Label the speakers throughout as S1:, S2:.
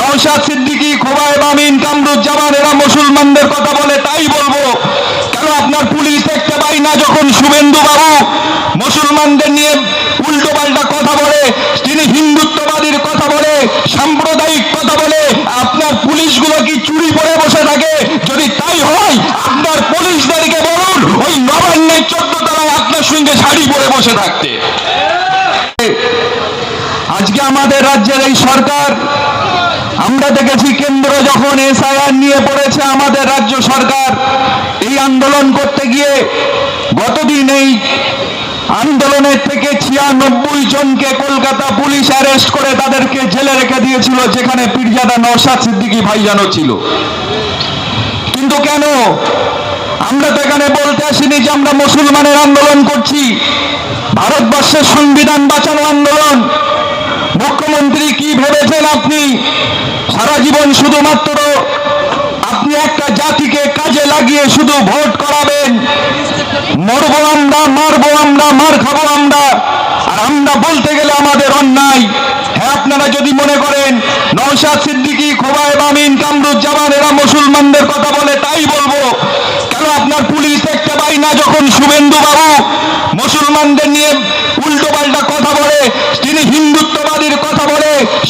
S1: নৌশাদ সিদ্দিকী খোবাইব আমিন কামরুজ্জামান, এরা মুসলমানদের কথা বলে তাই বলব। কেন আপনার পুলিশ দেখতে পাই না যখন শুভেন্দু বাবু মুসলমানদের নিয়ে উল্টো পাল্টা কথা বলে, তিনি হিন্দুত্ববাদীর কথা বলে, সাম্প্রদায়িক কথা বলে, আপনার পুলিশগুলো কি চুরি পরে বসে থাকে? যদি তাই হয়, আপনার পুলিশদেরকে বলুন, ওই নবান্নের চোদ্দ তলায় আপনার সঙ্গে শাড়ি পরে বসে থাকতে। আজকে আমাদের রাজ্যের এই সরকার আমরা দেখেছি কেন্দ্র যখন এসআইআর নিয়ে পড়েছে আমাদের রাজ্য সরকার, এই আন্দোলন করতে গিয়ে গতদিন এই আন্দোলনের থেকে ছিয়ানব্বই জনকে কলকাতা পুলিশ অ্যারেস্ট করে তাদেরকে জেলে রেখে দিয়েছিল, যেখানে পীরজাদা নওশাদ সিদ্দিকী ভাইজানও ছিল। কিন্তু কেন? আমরা তো এখানে বলতে আসিনি যে আমরা মুসলমানের আন্দোলন করছি। ভারতবর্ষের সংবিধান বাঁচানো আন্দোলন মুখ্যমন্ত্রী কি ভেবেছেন আপনি? সারা জীবন শুধুমাত্র আপনি একটা জাতিকে কাজে লাগিয়ে শুধু ভোট করাবেন। মরবো আমরা, মারবো আমরা, মার খাব আমরা। আর আমরা বলতে গেলে আমাদের অন্যায়। হ্যাঁ আপনারা যদি মনে করেন নৌশাদ সিদ্দিকী খোবাইব আমিন কামরুজ্জামান এরা মুসলমানদের কথা বলে তাই বলব। কেন আপনার পুলিশ দেখতে পাই না যখন শুভেন্দু বাবু মুসলমানদের নিয়ে উল্টো পাল্টা কথা বলে? তিনি বলে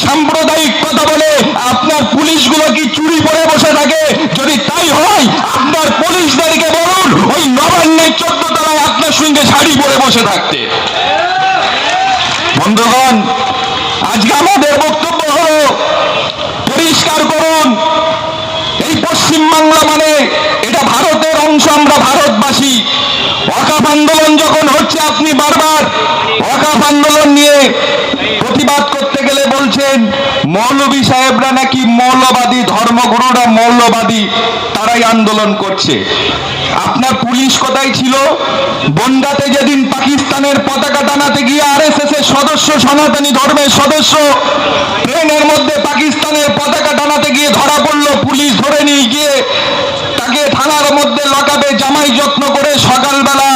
S1: সাম্প্রদায়িক কথা বলে আপনার পুলিশগুলো কি চুরি পরে বসে থাকে? যদি তাই হয়, আপনার পুলিশদেরকে বলুন, ওই নবান্নের চোদ্দ তলায় আপনার সঙ্গে শাড়ি পরে বসে থাকতে। বন্ধুগণ, আজকে আমাদের বক্তব্য হলো, পরিষ্কার করুন, এই পশ্চিম বাংলা মানে এটা ভারতের অংশ, আমরা ভারতবাসী। ওয়াকাফ আন্দোলন যখন হচ্ছে, আপনি বারবার ওয়াকাফ আন্দোলন নিয়ে বলছেন, মৌলবী সাহেবরা নাকি মৌলবাদী, ধর্মগুরুরা মৌলবাদী, তারাই আন্দোলন করছে। আপনার পুলিশ কোথায় ছিল? বন্ডাতে যেদিন পাকিস্তানের পতাকা টানাতে গিয়ে আরএসএস এর সদস্য, সনাতনী ধর্মের সদস্য, ট্রেনের মধ্যে পাকিস্তানের পতাকা টানাতে গিয়ে ধরা পড়ল, পুলিশ ধরে নিয়ে গিয়ে তাকে থানার মধ্যে লকাবে, জামাই যত্ন করে সকালবেলা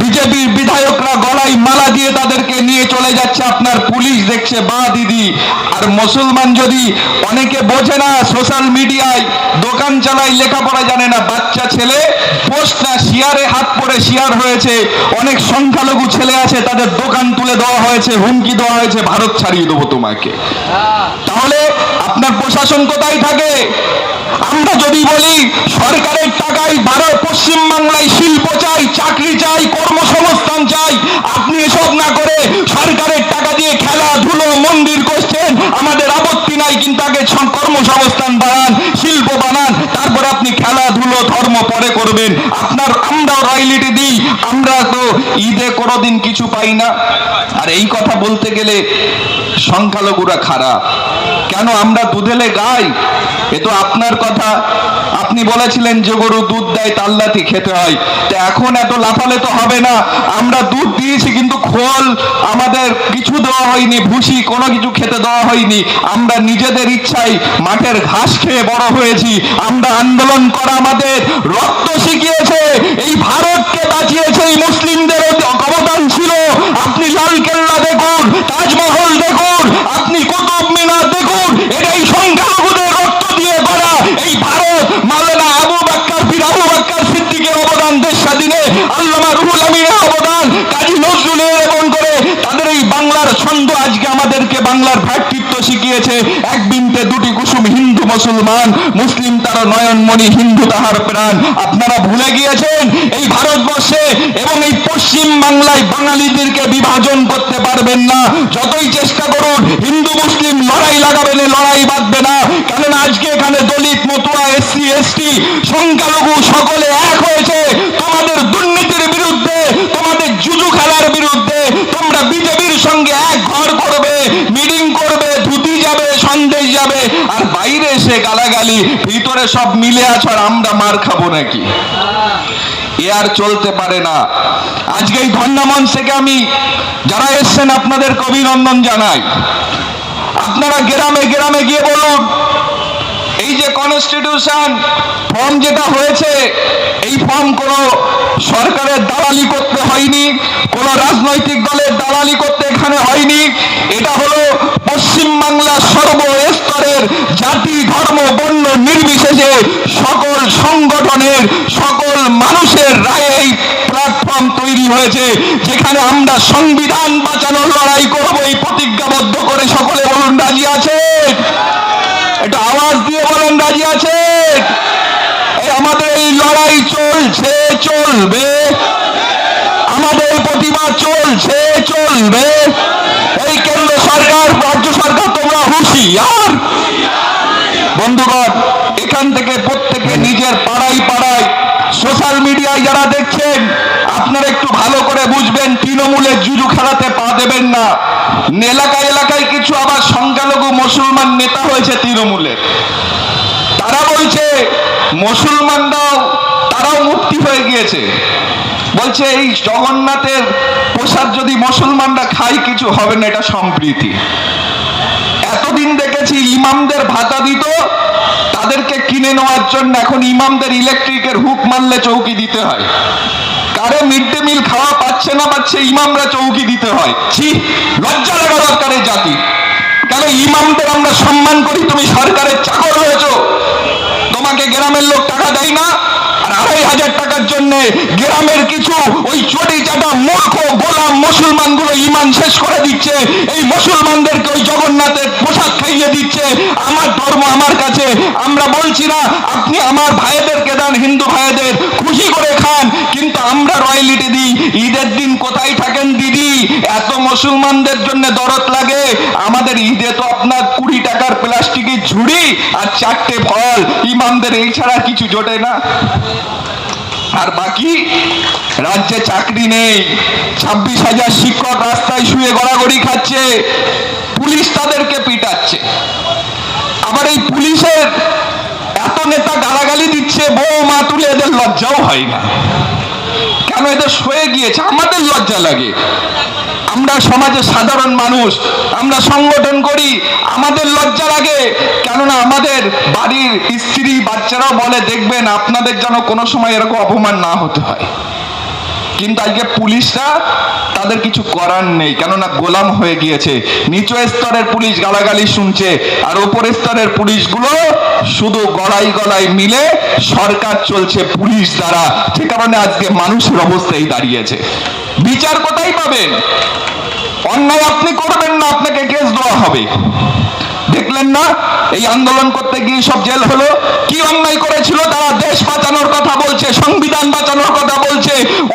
S1: বিজেপির বিধায়করা গলায় মালা দিয়ে তাদেরকে নিয়ে চলে যাচ্ছে। আপনার পুলিশ দেখছে, বা দিদি, আর মুসলমান যদি অনেকে বোঝে না সোশ্যাল মিডিয়ায়, দোকান চালায়, লেখাপড়া জানে না, বাচ্চা ছেলে পোস্ট না, শিয়ারে হাত পরে শিয়ার হয়েছে, অনেক সংখ্যালঘু ছেলে আছে, তাদের দোকান তুলে দেওয়া হয়েছে, হুমকি দেওয়া হয়েছে, ভারত ছাড়িয়ে দেবো তোমাকে। তাহলে আপনার প্রশাসন কোথায় থাকে? আমরা যদি বলি, সরকারের টাকায় ভারত পশ্চিমবাংলায় শিল্প চাই, চাকরি চাই কর্মসংস্থান চাই আপনি এসব না করে সরকারের টাকা দিয়ে খেলাধুলো মন্দির করছেন আমাদের আপত্তি নাই কিন্তু আগে ছ- কর্মসংস্থান বানান, শিল্প বানান, তারপর আপনি খেলাধুলো, ধর্ম পরে করবেন। আপনার আমরাও রয়্যালিটি দিই, আমরা তো ঈদে কোনোদিন কিছু পাই না। আর এই কথা বলতে গেলে সংখ্যালঘুরা খারাপ। কেন আমরা দুধেলে গাই? এ তো আপনার কথা। আপনি বলেছিলেন যে গরু দুধ দেয় তাল্লাতি খেতে হয়। তো এখন এত লাফালে তো হবে না। আমরা দুধ দিয়েছি, কিন্তু খোল আমাদের কিছু দেওয়া হয়নি, ভুসি কোনো কিছু খেতে দেওয়া হয়নি। আমরা নিজেদের ইচ্ছায় মাঠের ঘাস খেয়ে বড় হয়েছি। আমরা আন্দোলন করা আমাদের রক্ত শিখিয়েছে। এই ভারতকে বাঁচিয়েছে এই মুসলিমদের অবদান ছিল আপনি লাল কেল্লা দেখুন তাজমহল দেখুন আপনি কুতুব মিনার দেখুন এটাই সংখ্যালঘুদের রক্ত দিয়ে করা এই ভারত মাওলানা আবু বাক্কার পীর আবু বাক্কার সিদ্দিকের অবদান দেশ স্বাধীনে আল্লামা রুহুল আমিনের অবদান কাজী নজরুলের এবং করে তাদের এই বাংলার ছন্দ আজকে আমাদেরকে বাংলার ভ্রাতৃত্ব শিখিয়েছে। এক বিন্দে দুটি কুসুম হিন্দু মুসলমান। মুসলিম তার নয়নমণি, হিন্দু তাহার প্রাণ। আপনারা ভুলে গিয়েছেন, এই ভারতবর্ষে এবং এই পশ্চিম বাংলায় বাঙালিদেরকে বিভাজন করতে পারবেন না। যতই চেষ্টা করুন, হিন্দু, মুসলিম লড়াই লাগাবেন লড়াই বাঁধবে না। কেননা আজকে এখানে দলিত, মতুয়া, এসসি, এসটি, সংখ্যালঘু সকলে এক হয়েছে। তোমাদের দুর্নীতির বিরুদ্ধে তোমাদের জুজু খেলার বিরুদ্ধে তোমরা বিজেপির সঙ্গে এক ঘর করবে মিটিং করবে ধুতি যাবে সন্দেশ যাবে আর বাইরে এসে গালাগালি, ভিতরে সব মিলে আছো আর আমরা মার খাব নাকি? এ আর চলতে পারে না। আজকে এই ধন্যমঞ্চ থেকে আমি যারা এসছেন আপনাদের অভিনন্দন জানাই। আপনারা গ্রামে গ্রামে গিয়ে বলুন, এই যে কনস্টিটিউশন ফর্ম যেটা হয়েছে, এই ফর্ম কোনো সরকারের দালালি করতে হয়নি, কোনো রাজনৈতিক দলের দালালি করতে এখানে হয়নি, এটা শেষে সকল সংগঠনের, সকল মানুষের রায়ে এই প্ল্যাটফর্ম তৈরি হয়েছে, যেখানে আমরা সংবিধান বাঁচানোর লড়াই করব, এই প্রতিজ্ঞাবদ্ধ করে সকলে বলুন, রাজি আছে? এটা আওয়াজ দিয়ে বলেন, রাজি আছে? আমাদের এই লড়াই চলছে, চলবে। আমাদের প্রতিবাদ চলছে, চলবে। এই কেন্দ্র সরকার, রাজ্য সরকার, তোমরা হুঁশিয়ার। বন্ধুগণ এখান থেকে প্রত্যেকে নিজের পাড়ায় পাড়ায় সোশ্যাল মিডিয়ায় যারা দেখছেন আপনারা একটু ভালো করে তৃণমূলের জুজু খেলাতে পা দেবেন না। এলাকায় এলাকায় কিছু আবার সংখ্যালঘু মুসলমান নেতা হয়েছে তৃণমূলের তারা বলছে, মুসলমানরাও, তারাও মুক্তি হয়ে গিয়েছে। বলছে, এই জগন্নাথের প্রসাদ যদি মুসলমানরা খায়, কিছু হবে না, এটা সম্প্রীতি। এতদিন দেখেছি ইমামদের ভাতা দিত, তাদেরকে কিনে নেওয়ার জন্য এখন ইমামদের ইলেকট্রিকের হুক মারলে চৌকি দিতে হয়। কারও মিড ডে মিল খাওয়া পাচ্ছে না পাচ্ছে, ইমামরা চৌকি দিতে হয়। ছি, লজ্জা লাগা দরকার এই জাতি। কেন ইমামদের আমরা সম্মান করি? তুমি সরকারের চাকর রয়েছ তোমাকে গ্রামের লোক টাকা দেয় না? আর আড়াই হাজার টাকার জন্য গ্রামের কিছু ওই চটি চাটা মূর্খ মুসলমানগুলো ইমান শেষ করে দিচ্ছে। এই মুসলমানদেরকে ওই জগন্নাথের পোশাক খাইয়ে দিচ্ছে। আমার ধর্ম আমার কাছে। আমরা বলছি না, আপনি আমার ভাইদেরকে দেন, হিন্দু ভাইদের। খুশি করে খান, কিন্তু আমরা রয়্যালিটি দিই। ঈদের দিন কোথায় থাকেন দিদি? এত মুসলমানদের জন্য দরদ লাগে। আমাদের ঈদে তো আপনার কুড়ি টাকার প্লাস্টিকের ঝুড়ি আর চারটে ফল। ইমামদের এই ছাড়া কিছু জোটে না। আর বাকি রাজ্যে চাকরি নেই। ছাব্বিশ হাজার শিক্ষক রাস্তায় শুয়ে গড়াগড়ি খাচ্ছে। পুলিশ তাদেরকে পিটাচ্ছে। আবার এই পুলিশের এত নেতা গালাগালি দিচ্ছে, বউ মা তুলে এদের লজ্জাও হয় না। কেন হয়ে গিয়েছে, আমাদের লজ্জা লাগে। আমরা সমাজে সাধারণ মানুষ, আমরা সংগঠন করি, আমাদের লজ্জা লাগে। কেননা আমাদের বাড়ির স্ত্রী বাচ্চারাও বলে, দেখবেন আপনাদের যেন কোনো সময় এরকম অপমান না হতে হয়। কিন্তু আজকে পুলিশরা তাদের কিছু করার নেই, কেননা গোলাম হয়ে গিয়েছে। নিচু স্তরের পুলিশ গালাগালি শুনছে, আর ওপরের স্তরের পুলিশগুলো শুধু গলায় গলায় মিলে সরকার চলছে পুলিশ দ্বারা, যে কারণে আজকে মানুষের অবস্থায় দাঁড়িয়েছে। বিচার কোথায় পাবেন? অন্যায় আপনি করবেন না, আপনাকে কেস দেওয়া হবে। দেখলেন না, এই আন্দোলন করতে গিয়ে সব জেল হলো? কি অন্যায় করেছিল তারা? দেশ বাঁচানোর কথা বলছে, সংবিধান বাঁচানোর কথা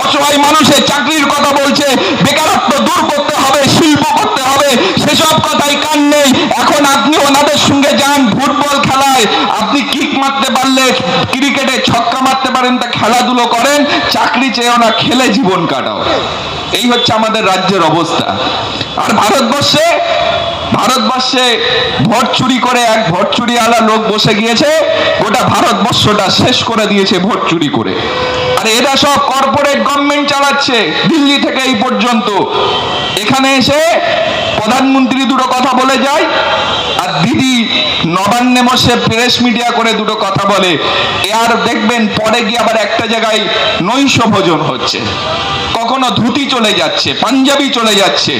S1: অসহায় মানুষের চাকরির কথা বলছে, বেকারত্ব দূর করতে হবে, শিল্প করতে হবে, সেসব কথাই কান নেই। এখন আপনি ওনাদের সঙ্গে যান ফুটবল খেলায়। আপনি কিক মারতে পারলে, ক্রিকেটে ছক্কা মারতে পারেন, তা খেলাধুলো করেন, চাকরি চেয়েও না, খেলে জীবন কাটাও। এই হচ্ছে আমাদের রাজ্যের অবস্থা। আর ভারতবর্ষে ভারতবর্ষে ভোট চুরি করে এক ভোট চুরিওয়ালা লোক বসে গিয়েছে, গোটা ভারতবর্ষটা শেষ করে দিয়েছে ভোট চুরি করে। আর এরা সব কর্পোরেট গভর্নমেন্ট চালাচ্ছে, দিল্লি থেকে এই পর্যন্ত। এখানে এসে প্রধানমন্ত্রী দুটো কথা বলে যায়, আর দিদি নবান্নে বসে প্রেস মিডিয়া করে দুটো কথা বলে। এ আর দেখবেন, পরে গিয়ে আবার একটা জায়গায় নৈশ ভোজন হচ্ছে। কখনো ধুতি চলে যাচ্ছে, পাঞ্জাবি চলে যাচ্ছে।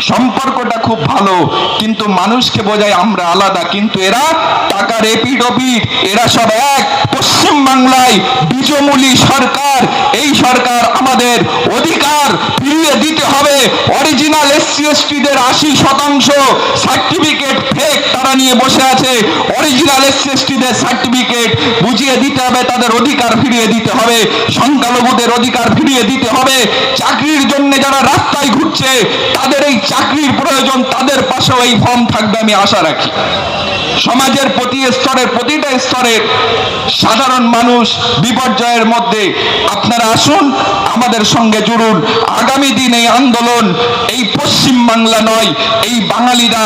S1: সম্পর্কটা খুব ভালো, কিন্তু মানুষকে বোঝায় আমরা আলাদা। কিন্তু এরা টাকার এপিড ওপিড এরা সব এক। পশ্চিম বাংলায় বিজমূলী সরকার, এই সরকার আমাদের অধিকার ফিরিয়ে দিতে হবে। অরিজিনাল এসসি এসটিদের আশি শতাংশ সার্টিফিকেট ফেক তারা নিয়ে বসে আছে। অরিজিনাল এসসি এসটিদের সার্টিফিকেট বুঝিয়ে দিতে হবে, তাদের অধিকার ফিরিয়ে দিতে হবে। সংখ্যালঘুদের অধিকার ফিরিয়ে দিতে হবে। চাকরির জন্য যারা রাস্তায় ঘুরছে, তাদের এই চাকরির প্রয়োজন, তাদের পাশেও এই ফর্ম থাকবে আমি আশা রাখি। সমাজের প্রতি স্তরের, প্রতিটা স্তরের সাধারণ মানুষ বিপর্যয়ের মধ্যে আপনারা আসুন আমাদের সঙ্গে জুড়ুন। আগামী দিন এই আন্দোলন এই পশ্চিম বাংলা নয়, এই বাঙালিরা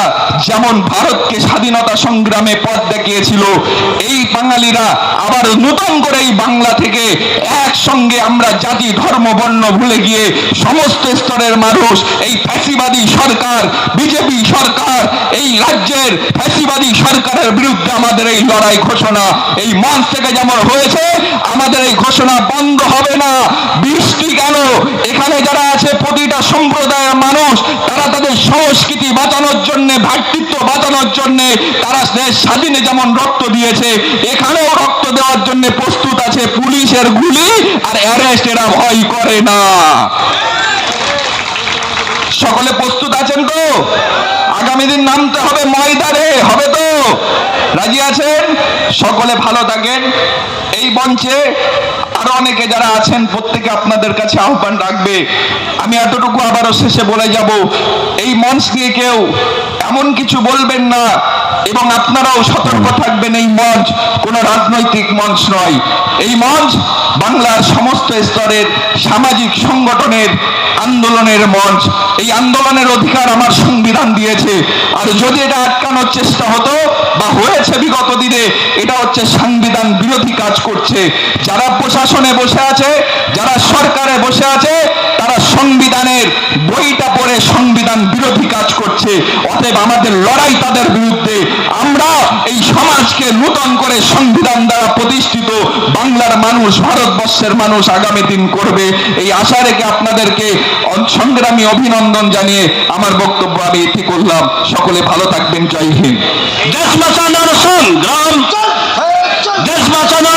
S1: যেমন ভারতকে স্বাধীনতা সংগ্রামে পথ দেখিয়েছিল, এই বাঙালিরা আবার নতুন করে এই বাংলা থেকে একসঙ্গে আমরা জাতি, ধর্ম, বর্ণ ভুলে গিয়ে সমস্ত স্তরের মানুষ, এই ফ্যাসিবাদী সরকার, বিজেপি সরকার, এই রাজ্যের ফ্যাসিবাদী সরকারের বিরুদ্ধে আমাদের এই লড়াই ঘোষণা, এই মঞ্চ থেকে যেমন হয়েছে, আমাদের এই ঘোষণা বন্ধ হবে না। বৃষ্টি কেন এখানে যারা আছে, প্রতিটা সম্প্রদায়ের মানুষ, তারা তাদের সংস্কৃতি বাঁচানোর জন্য ভ্রাতৃত্ব বাঁচানোর জন্য, তারা দেশ স্বাধীনে যেমন রক্ত দিয়েছে, এখানেও রক্ত দেওয়ার জন্য প্রস্তুত আছে পুলিশের গুলি আর অ্যারেস্ট এরা ভয় করে না। সকলে প্রস্তুত আছেন তো? আগামী দিন নামতে হবে ময়দানে, হবে তো? রাজি আছেন? সকলে ভালো থাকেন। এই মঞ্চে আরও অনেকে যারা আছেন প্রত্যেকে আপনাদের কাছে আহ্বান রাখবে। আমি এতটুকু আবারও শেষে বলে যাব এই মঞ্চ নিয়ে কেউ এমন কিছু বলবেন না এবং আপনারাও সতর্ক থাকবেন এই মঞ্চ কোনো রাজনৈতিক মঞ্চ নয়। এই মঞ্চ বাংলার সমস্ত স্তরের সামাজিক সংগঠনের আন্দোলনের মঞ্চ। এই আন্দোলনের অধিকার আমার সংবিধান দিয়েছে। আর যদি এটা আটকানোর চেষ্টা হতো বা হয়েছে বিগত দিনে, এটা হচ্ছে সংবিধান বিরোধী কাজ করছে। যারা প্রশাসনে বসে আছে, যারা সরকারে বসে আছে, তারা সংবিধানের বইটা পড়ে সংবিধান বিরোধী কাজ করছে। অতএব আমাদের লড়াই তাদের বিরুদ্ধে। আমরা এই সমাজকে নূতন করে সংবিধান দ্বারা প্রতিষ্ঠিত বাংলার মানুষ, ভারতবর্ষের মানুষ আগামী দিন করবে। এই আশা রেখে আপনাদেরকে সংগ্রামী অভিনন্দন জানিয়ে আমার বক্তব্য আমি এটি করলাম। সকলে ভালো থাকবেন। জয় হিন্দ।
S2: দেশ বাঁচানোর